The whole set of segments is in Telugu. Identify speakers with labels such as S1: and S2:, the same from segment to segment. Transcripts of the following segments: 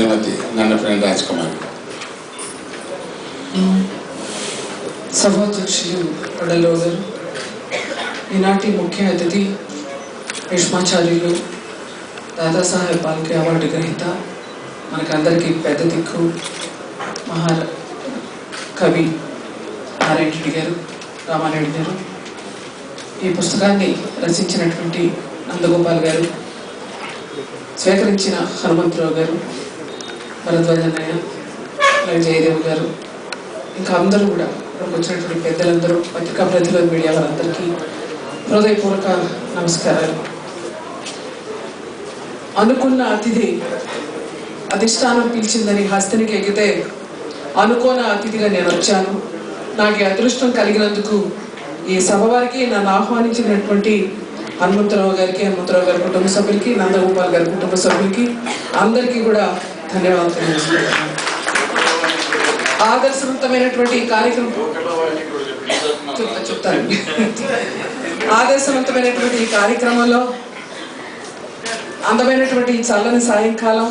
S1: శ్రీమతి నన్నప్రేణ రాజ్ కుమార్
S2: సభాధ్యక్షులు వడలో గారు ఈనాటి ముఖ్య అతిథి భీష్మాచార్యులు దాదాసాహెబ్ పాల్కే అవార్డు గ్రహీత మనకందరికీ పెద్ద దిక్కు మహా కవి నారాయణరెడ్డి గారు రామారెడ్డి గారు. ఈ పుస్తకాన్ని రచించినటువంటి నందగోపాల్ గారు స్వీకరించిన హనుమంతరావు గారు భరద్వాజ అన్నయ్య అలాగే జయదేవ్ గారు ఇంకా అందరూ కూడా ఇక్కడికి వచ్చినటువంటి పెద్దలందరూ పత్రికా ప్రతిలో మీడియా వారందరికీ హృదయపూర్వక నమస్కారాలు. అనుకున్న అతిథి అధిష్టానం పిలిచిందని హస్తనికి ఎగితే అనుకోన అతిథిగా నేను వచ్చాను. నాకు ఈ అదృష్టం కలిగినందుకు ఈ సభ వారికి నన్ను ఆహ్వానించినటువంటి హనుమంతరావు గారికి హనుమంతరావు గారి కుటుంబ సభ్యులకి నందగోపాల్ గారి కుటుంబ సభ్యులకి అందరికీ కూడా ధన్యవాదాలు. తెలియజేస్తున్నాను ఆదర్శవంతమైనటువంటి ఈ కార్యక్రమం చెప్తా చెప్తాను. ఆదర్శవంతమైనటువంటి ఈ కార్యక్రమంలో అందమైనటువంటి ఈ చల్లని సాయంకాలం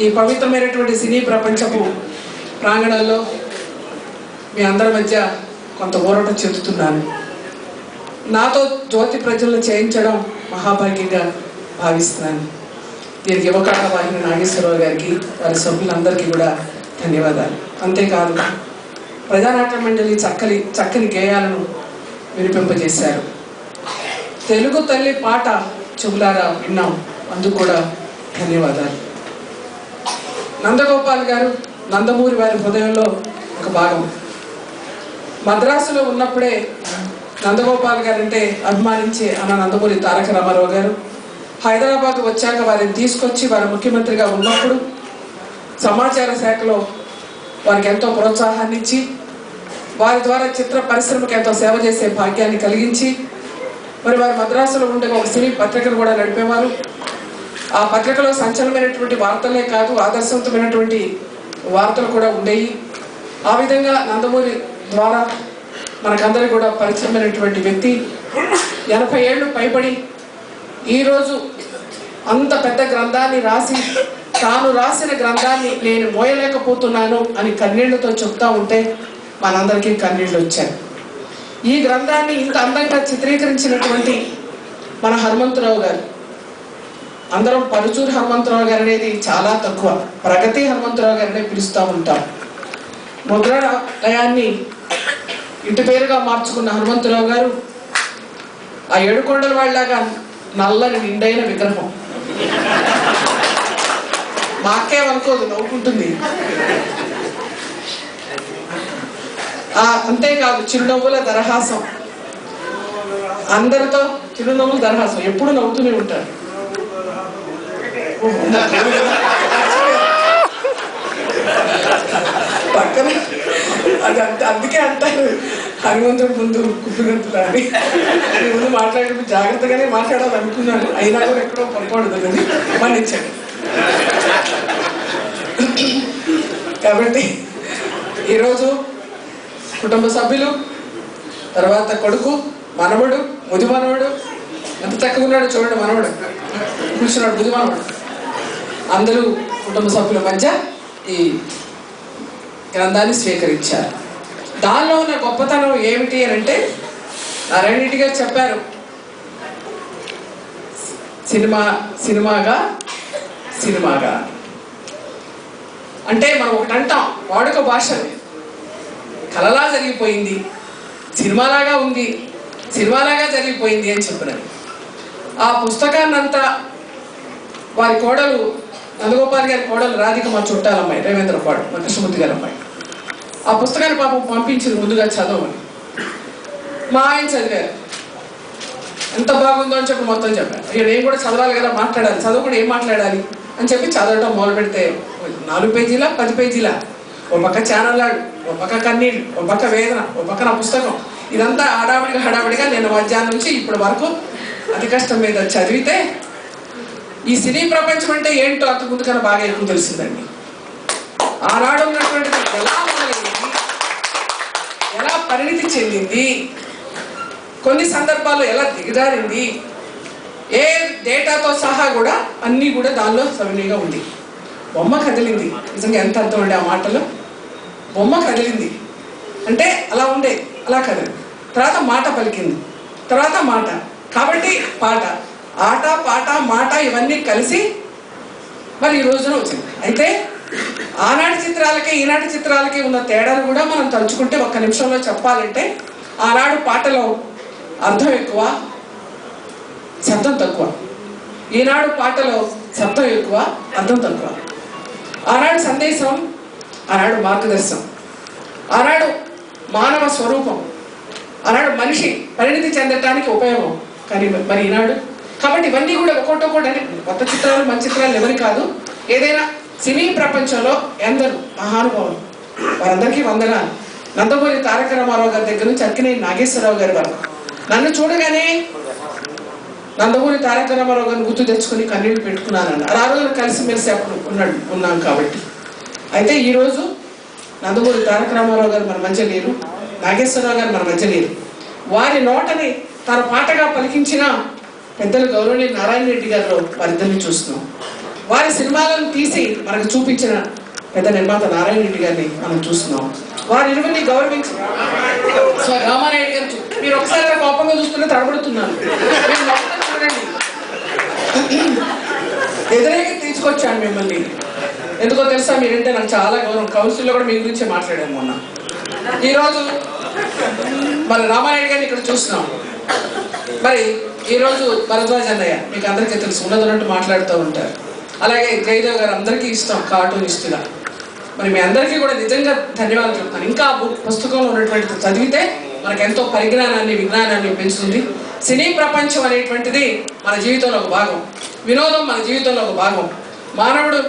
S2: ఈ పవిత్రమైనటువంటి సినీ ప్రపంచపు ప్రాంగణంలో మీ అందరి మధ్య కొంత ఊరట చెందుతున్నాను. నాతో జ్యోతి ప్రజలను చేయించడం మహాభాగ్యంగా భావిస్తున్నాను. వీరికి యువకాల వాహిని నాగేశ్వరరావు గారికి వారి సభ్యులందరికీ కూడా ధన్యవాదాలు. అంతేకాదు ప్రజానాట్య మండలి చక్కని చక్కని గేయాలను వినిపింపజేశారు. తెలుగు తల్లి పాట చెబులారా విన్నాం అందుకు కూడా ధన్యవాదాలు. నందగోపాల్ గారు నందమూరి వారి హృదయంలో ఒక భాగం. మద్రాసులో ఉన్నప్పుడే నందగోపాల్ గారు అంటే అభిమానించే అన్న నందమూరి తారక రామారావు గారు హైదరాబాద్ వచ్చాక వారిని తీసుకొచ్చి వారు ముఖ్యమంత్రిగా ఉన్నప్పుడు సమాచార శాఖలో వారికి ఎంతో ప్రోత్సాహాన్ని ఇచ్చి వారి ద్వారా చిత్ర పరిశ్రమకు ఎంతో సేవ చేసే భాగ్యాన్ని కలిగించి మరి వారు మద్రాసులో ఉండే ఒక సినీ పత్రికను కూడా నడిపేవారు. ఆ పత్రికలో సంచలనమైనటువంటి వార్తలే కాదు ఆదర్శవంతమైనటువంటి వార్తలు కూడా ఉండేవి ఆ విధంగా నందమూరి ద్వారా మనకందరికీ కూడా పరిచయమైనటువంటి వ్యక్తి. ఎనభై ఏళ్ళు పైబడి ఈరోజు అంత పెద్ద గ్రంథాన్ని రాసి తాను రాసిన గ్రంథాన్ని నేను మోయలేకపోతున్నాను అని కన్నీళ్ళతో చెప్తా ఉంటే మనందరికీ కన్నీళ్ళు వచ్చాయి ఈ గ్రంథాన్ని ఇంత అందంగా చిత్రీకరించినటువంటి మన హనుమంతరావు గారు అందరం పరుచూరు హనుమంతరావు గారు అనేది చాలా తక్కువ. ప్రగతి హనుమంతరావు గారినే పిలుస్తూ ఉంటాం. ముద్రాలయాన్ని ఇంటి పేరుగా మార్చుకున్న హనుమంతరావు గారు ఆ ఏడుకొండల వాళ్ళలాగా నల్లని నిండైన విగ్రహం. మా అక్కేమనుకోదు నవ్వుకుంటుంది. అంతేకాదు చిరునవ్వుల దరహాసం. అందరితో చిరునవ్వుల దరహాసం. ఎప్పుడు నవ్వుతూనే ఉంటారు. పక్కన అది అంత అందుకే అంటారు. హనుమంతుడు ముందు కుప్పిగంతులు అని నేను ముందు మాట్లాడేటప్పుడు జాగ్రత్తగానే మాట్లాడాలనుకున్నాను. అయినా కూడా ఎక్కడో పొరపాటు అని మన్నించాను. కాబట్టి ఈరోజు కుటుంబ సభ్యులు తర్వాత కొడుకు మనవడు ముది మనవడు ఎంత చక్కగా ఉన్నాడు చూడండి మనవడు. కూర్చున్నాడు ముది మనవడు. అందరూ కుటుంబ సభ్యుల మధ్య ఈ గ్రంథాన్ని స్వీకరించారు. దానిలో ఉన్న గొప్పతనం ఏమిటి అని అంటే నారాయణ గారు చెప్పారు. సినిమా సినిమాగా సినిమాగా. అంటే మనం ఒకటి అంటాం వాడుక భాష. కలలా జరిగిపోయింది సినిమాలాగా ఉంది సినిమాలాగా జరిగిపోయింది అని చెప్పినారు ఆ పుస్తకాన్ని అంతా వారి కోడలు నందగోపాల్ గారి కోడలు రాధిక మా చుట్టాలమ్మాయి రేవేంద్ర పాడు మా కృష్ణమూర్తి గారి అమ్మాయి. ఆ పుస్తకాన్ని పాపం పంపించింది ముందుగా చదవమని. మా ఆయన చదివారు. ఎంత బాగుందో అని చెప్పి మొత్తం చెప్పాను ఇక నేను కూడా చదవాలి కదా మాట్లాడాలి. చదవకుండా ఏం మాట్లాడాలి అని చెప్పి చదవటం మొదలు పెడితే నాలుగు పేజీలా పది పేజీలా? ఓ పక్క ఛానల్లాడు ఓ పక్క కన్నీళ్ళు ఓ పక్క వేదన ఓ పక్క నా పుస్తకం. ఇదంతా హడావిడిగా హడావిడిగా నేను మధ్యాహ్నం నుంచి ఇప్పటి వరకు అతి కష్టం మీద చదివితే ఈ సినీ ప్రపంచం అంటే ఏంటో అంత ముందు కన్నా బాగా ఎక్కువ తెలిసిందండి. ఆనాడు ఉన్నటువంటి ఎలా మొదలైంది ఎలా పరిణితి చెందింది. కొన్ని సందర్భాల్లో ఎలా దిగజారింది? ఏ డేటాతో సహా కూడా అన్నీ కూడా దానిలో సవినీగా ఉంది. బొమ్మ కదిలింది. నిజంగా ఎంత అర్థం ఉండే ఆ మాటలో? బొమ్మ కదిలింది. అంటే అలా ఉండే అలా కదిలింది తర్వాత మాట పలికింది. తర్వాత మాట. కాబట్టి పాట. ఆట పాట మాట ఇవన్నీ కలిసి మరి ఈ రోజున వచ్చింది. అయితే ఆనాటి చిత్రాలకి ఈనాటి చిత్రాలకి ఉన్న తేడాలు కూడా మనం తలుచుకుంటే ఒక్క నిమిషంలో చెప్పాలంటే ఆనాడు పాటలో అర్థం ఎక్కువ శబ్దం తక్కువ. ఈనాడు పాటలో శబ్దం ఎక్కువ అర్థం తక్కువ. ఆనాడు సందేశం ఆనాడు మార్గదర్శనం. ఆనాడు మానవ స్వరూపం. ఆనాడు మనిషి పరిణితి చెందటానికి ఉపయోగం. కానీ మరి ఈనాడు? కాబట్టి ఇవన్నీ కూడా ఒక్కొక్కటి కొత్త చిత్రాలు మంచి చిత్రాలు ఎవరి కాదు. ఏదైనా సినీ ప్రపంచంలో ఎందరు మహానుభావులు. వారందరికీ వందనాలు. నందమూరి తారక రామారావు గారి దగ్గర నుంచి అక్కినే నాగేశ్వరరావు గారి వరకు. నన్ను చూడగానే నందమూరి తారక రామారావు గారిని గుర్తు తెచ్చుకుని కన్నీళ్ళు పెట్టుకున్నానన్న ఆ రోజు కలిసిమెలిసి అప్పుడు ఉన్నాడు ఉన్నాం కాబట్టి. అయితే ఈరోజు నందమూరి తారక రామారావు గారు మన మధ్య లేరు నాగేశ్వరరావు గారు మన మధ్య లేరు. వారి నోటని తన పాటగా పలికించిన పెద్దలు గౌరవనీయ నారాయణ రెడ్డి గారిలో వారిద్దరిని చూస్తున్నాం. వారి సినిమాలను తీసి మనకు చూపించిన పెద్ద నిర్మాత నారాయణ రెడ్డి గారిని మనం చూస్తున్నాం. వారి ఇరువురిని గౌరవించి సో గారు మీరు ఒకసారి కోపంగా చూస్తుంటే తడబడుతున్నాను మీరు చూడండి. ఎదురేగా తీసుకొచ్చాను మిమ్మల్ని. ఎందుకో తెలుసా మీరంటే నాకు చాలా గౌరవం. కౌన్సిల్లో కూడా మీ గురించే మాట్లాడాను మొన్న. ఈరోజు మరి రామానాయుడు గారిని ఇక్కడ చూస్తున్నాం. మరి ఈరోజు భరద్వాజ్ అన్నయ్య మీకు అందరికీ తెలుసు ఉన్నదన్నట్టు మాట్లాడుతూ ఉంటారు. అలాగే జయదేవ్ గారు అందరికీ ఇష్టం కార్టూనిస్టుగా మరి మీ అందరికీ కూడా నిజంగా ధన్యవాదాలు చెప్తాను. ఇంకా ఆ బుక్ పుస్తకంలో ఉన్నటువంటి చదివితే మనకు ఎంతో పరిజ్ఞానాన్ని విజ్ఞానాన్ని పెంచుతుంది. సినీ ప్రపంచం అనేటువంటిది మన జీవితంలో ఒక భాగం. వినోదం మన జీవితంలో ఒక భాగం. మానవుడు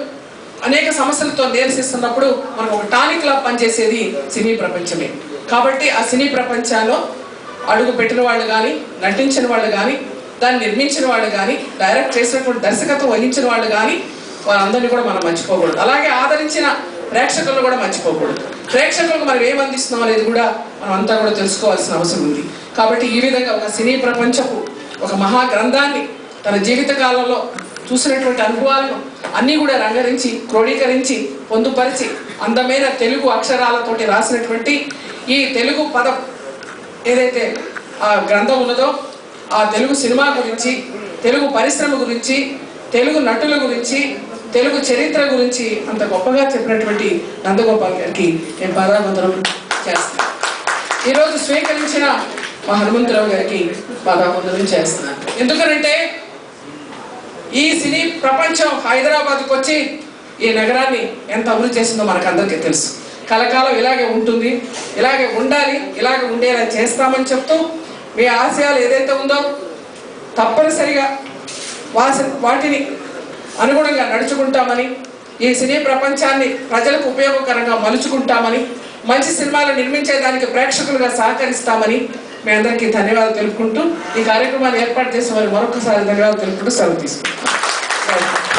S2: అనేక సమస్యలతో నిరసిస్తున్నప్పుడు మనకు ఒక టానిక్ లా పనిచేసేది సినీ ప్రపంచమే. కాబట్టి ఆ సినీ ప్రపంచాల్లో అడుగు పెట్టిన వాళ్ళు కానీ నటించిన వాళ్ళు కానీ దాన్ని నిర్మించిన వాళ్ళు కానీ డైరెక్ట్ చేసినటువంటి దర్శకత్వం వహించిన వాళ్ళు కానీ వాళ్ళందరినీ కూడా మనం మర్చిపోకూడదు. అలాగే ఆదరించిన ప్రేక్షకులను కూడా మర్చిపోకూడదు. ప్రేక్షకులకు మనం ఏమందిస్తున్నాం అనేది కూడా మనం అంతా కూడా తెలుసుకోవాల్సిన అవసరం ఉంది. కాబట్టి ఈ విధంగా ఒక సినీ ప్రపంచపు ఒక మహా గ్రంథాన్ని తన జీవిత కాలంలో చూసినటువంటి అనుభవాలను అన్నీ కూడా రంగరించి క్రోడీకరించి పొందుపరిచి అందమైన తెలుగు అక్షరాలతోటి రాసినటువంటి ఈ తెలుగు పదం ఏదైతే ఆ గ్రంథం ఉన్నదో ఆ తెలుగు సినిమా గురించి తెలుగు పరిశ్రమ గురించి తెలుగు నటుల గురించి తెలుగు చరిత్ర గురించి అంత గొప్పగా చెప్పినటువంటి నందగోపాల్ గారికి నేను పాదావందనం చేస్తాను ఈరోజు స్వీకరించిన మా హనుమంతరావు గారికి పాదావందనం చేస్తున్నాను. ఎందుకనంటే ఈ సినీ ప్రపంచం హైదరాబాద్కి వచ్చి ఈ నగరాన్ని ఎంత అభివృద్ధి చేసిందో మనకు అందరికీ తెలుసు. కలకాలం ఇలాగే ఉంటుంది ఇలాగే ఉండాలి ఇలాగే ఉండేలా చేస్తామని చెప్తూ మీ ఆశయాలు ఏదైతే ఉందో తప్పనిసరిగా వాసి వాటిని అనుగుణంగా నడుచుకుంటామని ఈ సినీ ప్రపంచాన్ని ప్రజలకు ఉపయోగకరంగా మలుచుకుంటామని మంచి సినిమాలు నిర్మించేదానికి ప్రేక్షకులుగా సహకరిస్తామని మీ అందరికీ ధన్యవాదాలు తెలుపుకుంటూ ఈ కార్యక్రమాన్ని ఏర్పాటు చేసిన వారి మరొకసారి ధన్యవాదాలు తెలుపుకుంటూ సెలవు తీసుకుంటాం